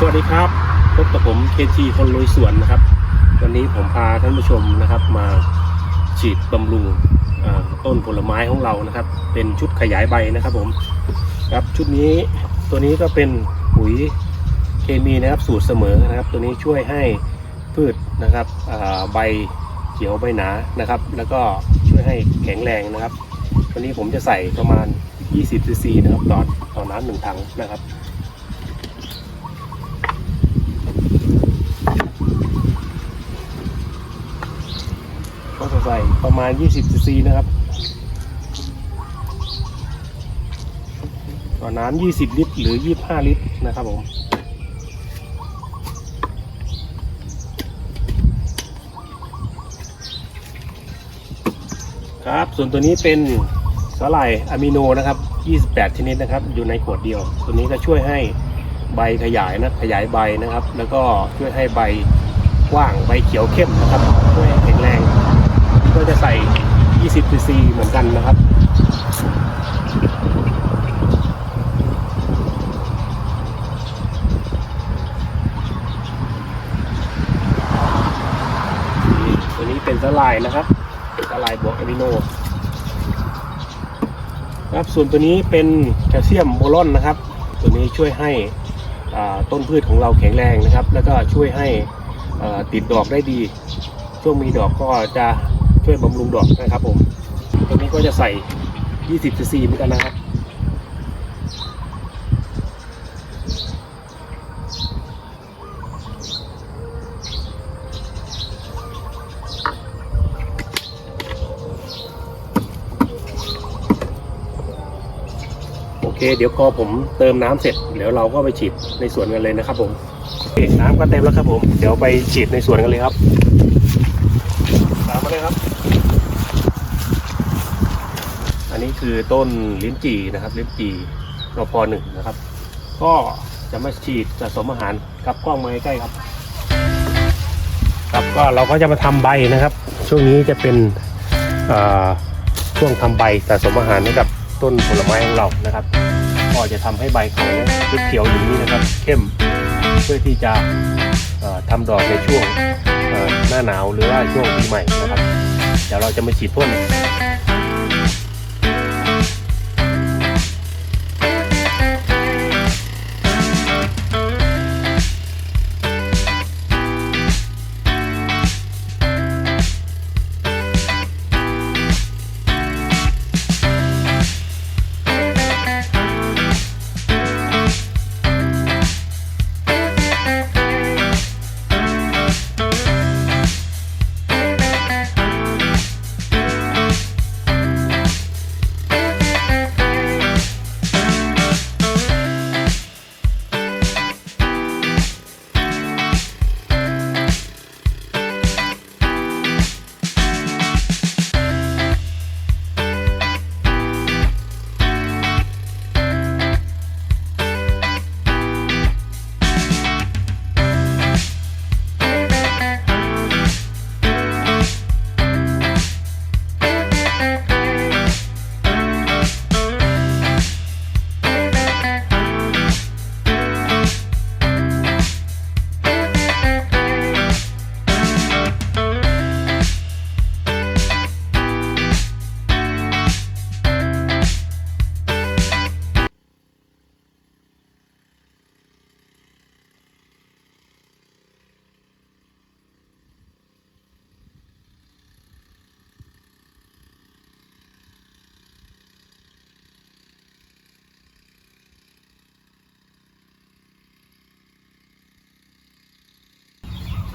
สวัสดีครับพบกับผมเคทีคนลุยสวนนะครับ วันนี้ผมพาท่านผู้ชมนะครับ มาฉีดบำรุงต้นผลไม้ของเรานะครับ เป็นชุดขยายใบนะครับผมครับชุดนี้ตัวนี้ก็เป็นปุ๋ยเคมีนะครับสูตรเสมอนะครับ ตัวนี้ช่วยให้พืชนะครับใบเขียวใบหนานะครับ แล้วก็ช่วยให้แข็งแรงนะครับตัวนี้ผมจะใส่ประมาณ 20ซีซีนะครับต่อต่อน้ำหนึ่งถังนะครับ ก็จะใส่ ประมาณ 20ซีซีนะครับต่อน้ำ20 ลิตร หรือ 25 ลิตรนะครับผมครับส่วนตัวนี้เป็นสาหร่ายอะมิโนนะครับ 28 ชนิดนะครับ อยู่ในขวดเดียว ตัวนี้ก็ช่วยให้ใบขยายนะขยายใบนะครับ แล้วก็ช่วยให้ใบกว้างใบเขียวเข้มนะครับช่วยให้ ก็จะใส่ 20 cc เหมือนกันนะครับ ตัวนี้เป็นสลายนะครับสลายบวกอะมิโนครับส่วนตัวนี้เป็นแคลเซียมโบรอนนะครับ ตัวนี้ช่วยให้อ่าต้นพืชของเราแข็งแรงนะครับ แล้วก็ช่วยให้อ่าติดดอกได้ดี ช่วงมีดอกก็จะ ช่วยบำรุงดอกนะครับผมตัวนี้ก็จะใส่ 20 cc เหมือนกันนะครับโอเคเดี๋ยวพอผมเติมน้ำเสร็จเดี๋ยวเราก็ไปฉีดในสวนกันเลยนะครับผมน้ำก็เต็มแล้วครับผม เดี๋ยวไปฉีดในสวนกันเลยครับตามมาเลยครับ อันนี้ คือต้นลิ้นจี่นะครับลิ้นจี่รพหนึ่งนะครับ ก็จะมาฉีดสะสมอาหารครับกล้องมาใกล้ครับ ครับก็เราก็จะมาทำใบนะครับ ช่วงนี้จะเป็นช่วงทำใบสะสมอาหารให้กับต้นผลไม้ของเรานะครับ ก็จะทำให้ใบเขาเขียวอย่างนี้นะครับ เข้มเพื่อที่จะเอ่อทำดอกในช่วงหน้าหนาวหรือว่าช่วงปีใหม่นะครับ เดี๋ยวเราจะมาฉีดพ่น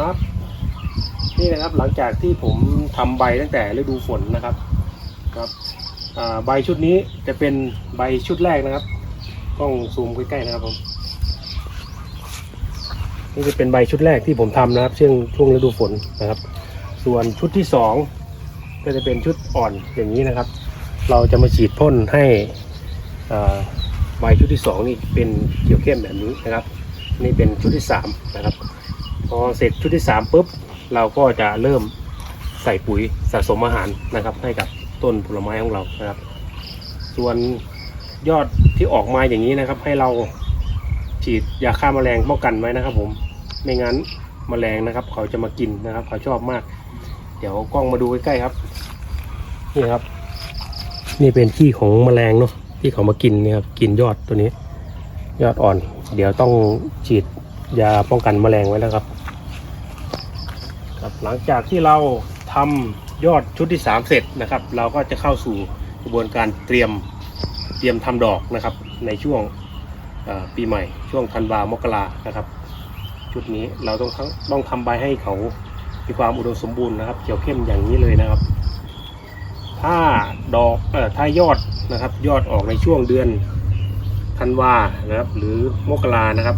ครับ นี่นะครับหลังจากที่ผมทำใบตั้งแต่ฤดูฝนนะครับครับใบชุดนี้จะเป็นใบชุดแรกนะครับกล้องซูมใกล้ๆนะครับผมนี่จะเป็นใบชุดแรกที่ผมทำนะครับช่วงช่วงฤดูฝนนะครับ ส่วนชุดที่สองก็จะเป็นชุดอ่อนอย่างนี้นะครับ เราจะมาฉีดพ่นให้ใบชุดที่สองนี่เป็นเขียวเข้มแบบนี้นะครับ นี่เป็นชุดที่สามนะครับ พอเสร็จชุดที่สามปุ๊บเราก็จะเริ่มใส่ปุ๋ยสะสมอาหารนะครับ ให้กับต้นผลไม้ของเรานะครับ ส่วนยอดที่ออกมาอย่างนี้นะครับ ให้เราฉีดยาฆ่าแมลงป้องกันไว้นะครับ ผมไม่งั้นแมลงนะครับ เขาจะมากินนะครับ เขาชอบมาก เดี๋ยวกล้องมาดูใกล้ๆครับนี่ครับ นี่เป็นขี้ของแมลงเนาะที่เขามากินนี่ยครับกินยอดตัวนี้ ยอดอ่อน เดี๋ยวต้องฉีดยาป้องกันแมลงไว้แล้วครับ หลังจากที่เราทำยอดชุดที่ 3 เสร็จนะครับ เราก็จะเข้าสู่กระบวนการเตรียมเตรียมทำดอกนะครับ ในช่วงปีใหม่ ช่วงธันวามกรานะครับ ชุดนี้เราต้องต้องทำใบให้เขามีความอุดมสมบูรณ์นะครับเขียวเข้มอย่างนี้เลยนะครับ ถ้าดอกเอ่อถ้ายอดนะครับ ยอดออกในช่วงเดือนธันวานะครับ หรือมกรานะครับ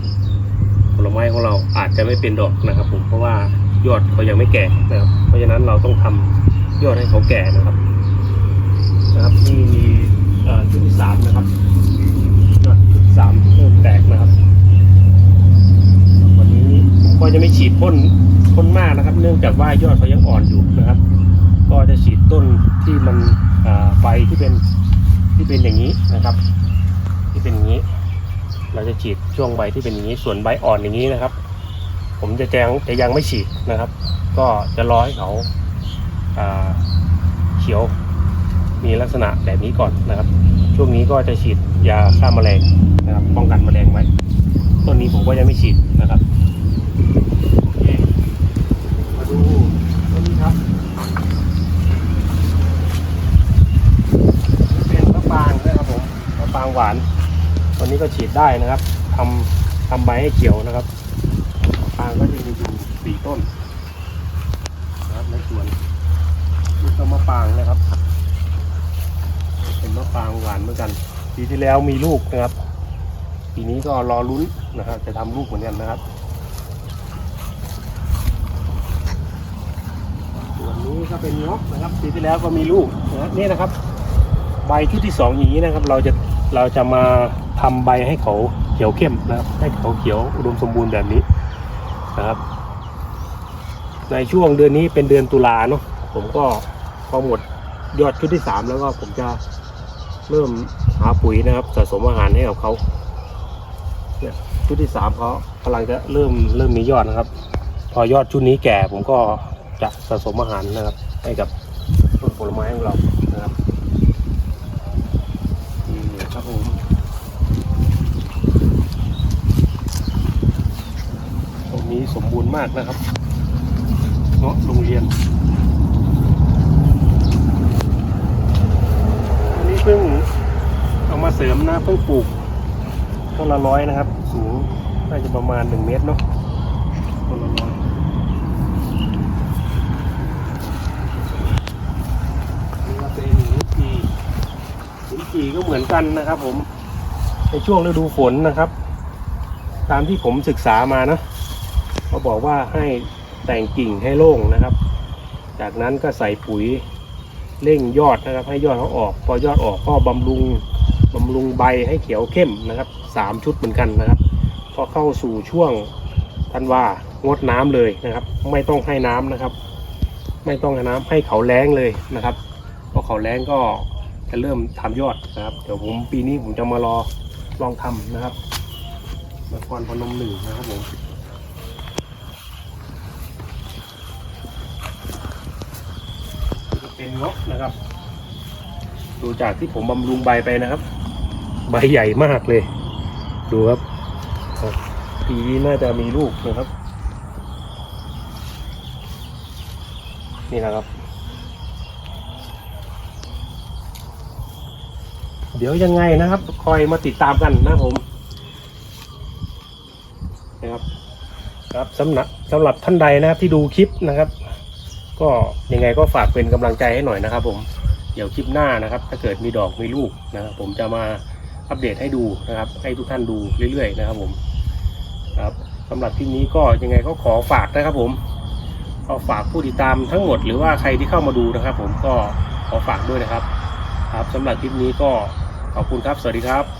ผลไม้ของเราอาจจะไม่เป็นดอกนะครับผมเพราะว่า ยอดเขายังไม่แก่นะครับ เพราะฉะนั้นเราต้องทำยอดให้เขาแก่นะครับ นะครับนี่มีชุดที่สามนะครับยอดชุดสามเริ่มแตกนะครับ วันนี้ผมก็จะไม่ฉีดพ่นพ่นมากนะครับ เนื่องจากว่ายอดเขายังอ่อนอยู่นะครับ ก็จะฉีดต้นที่มันใบที่เป็นที่เป็นอย่างนี้นะครับ ที่เป็นอย่างนี้ เราจะฉีดช่วงใบที่เป็นอย่างนี้ ส่วนใบอ่อนอย่างนี้นะครับ ผมจะแจงจะยังไม่ฉีดนะครับ ก็จะรอให้เขาอ่าเขียวมีลักษณะแบบนี้ก่อนนะครับ ช่วงนี้ก็จะฉีดยาฆ่าแมลงนะครับ ป้องกันแมลงไว้ต้นนี้ผมก็ยังไม่ฉีดนะครับมาดูต้นนี้ครับเป็นมะปรางนะครับผมมะปรางหวานวันนี้ก็ฉีดได้นะครับทำทำใบให้เขียวนะครับมะปรางก็จะมีอยู่สี่ ต้นนะครับในสวนนี่ก็มะปรางนะครับ เป็นมะปรางหวานเหมือนกัน ปีที่แล้วมีลูกนะครับ ปีนี้ก็รอลุ้นนะครับจะทำลูกเหมือนกันนะครับส่วนนี้ก็เป็นเงาะนะครับ ปีที่แล้วก็มีลูกนะนี่นะครับ ใบชุดที่สองอย่างนี้นะครับ เราจะเราจะมาทำใบให้เขาเขียวเข้มนะครับ ให้เขาเขียวอุดมสมบูรณ์แบบนี้นะครับ ในช่วงเดือนนี้เป็นเดือนตุลาเนาะผมก็พอหมดยอดชุดที่สามแล้วก็ผมจะเริ่มหาปุ๋ยนะครับสะสมอาหารให้กับเขาเนี่ยชุดที่สามเขากำลังจะเริ่มเริ่มมียอดนะครับ พอยอดชุดนี้แก่ผมก็จะสะสมอาหารนะครับ ให้กับต้นผลไม้ของเรานะครับนี่ครับผมตรงนี้สมบูรณ์มากนะครับ เงาะโรงเรียน อันนี้เพิ่งเอามาเสริมนะเพิ่งปลูกต้นละร้อยนะครับ สูงน่าจะประมาณหนึ่งเมตรเนาะต้นละร้อยนี่ก็เป็นลิ้นจี่ลิ้นจี่ก็เหมือนกันนะครับผมในช่วงฤดูฝนนะครับ ตามที่ผมศึกษามานะเขาบอกว่าให้ แต่งกิ่งให้โล่งนะครับ จากนั้นก็ใส่ปุ๋ยเร่งยอดนะครับ ให้ยอดเขาออก พอยอดออกก็บำรุงบำรุงใบให้เขียวเข้มนะครับสามชุดเหมือนกันนะครับ พอเข้าสู่ช่วงธันวางดน้ำเลยนะครับ ไม่ต้องให้น้ำนะครับ ไม่ต้องให้น้ำให้เขาแล้งเลยนะครับพอเขาแล้งก็จะเริ่มทำยอดนะครับ เดี๋ยวผมปีนี้ผมจะมารอลองทำนะครับนครพนมหนึ่งนะครับผม เป็นงาะนะครับ ดูจากที่ผมบำรุงใบไปนะครับ ใบใหญ่มากเลย ดูครับครับปีนี้น่าจะมีลูกนะครับ นี่นะครับ เดี๋ยวยังไงนะครับ คอยมาติดตามกันนะผมนะครับครับสำหรับสำหรับท่านใดนะครับที่ดูคลิปนะครับ ก็ยังไงก็ฝากเป็นกำลังใจให้หน่อยนะครับ ผมเดี๋ยวคลิปหน้านะครับ ถ้าเกิดมีดอกมีลูกนะครับ ผมจะมาอัปเดตให้ดูนะครับ ให้ทุกท่านดูเรื่อยๆนะครับ ผมครับสำหรับคลิปนี้ก็ยังไงก็ขอฝากนะครับ ผมก็ฝากผู้ติดตามทั้งหมดหรือว่าใครที่เข้ามาดูนะครับ ผมก็ขอฝากด้วยนะครับ ครับสำหรับคลิปนี้ก็ขอบคุณครับ สวัสดีครับ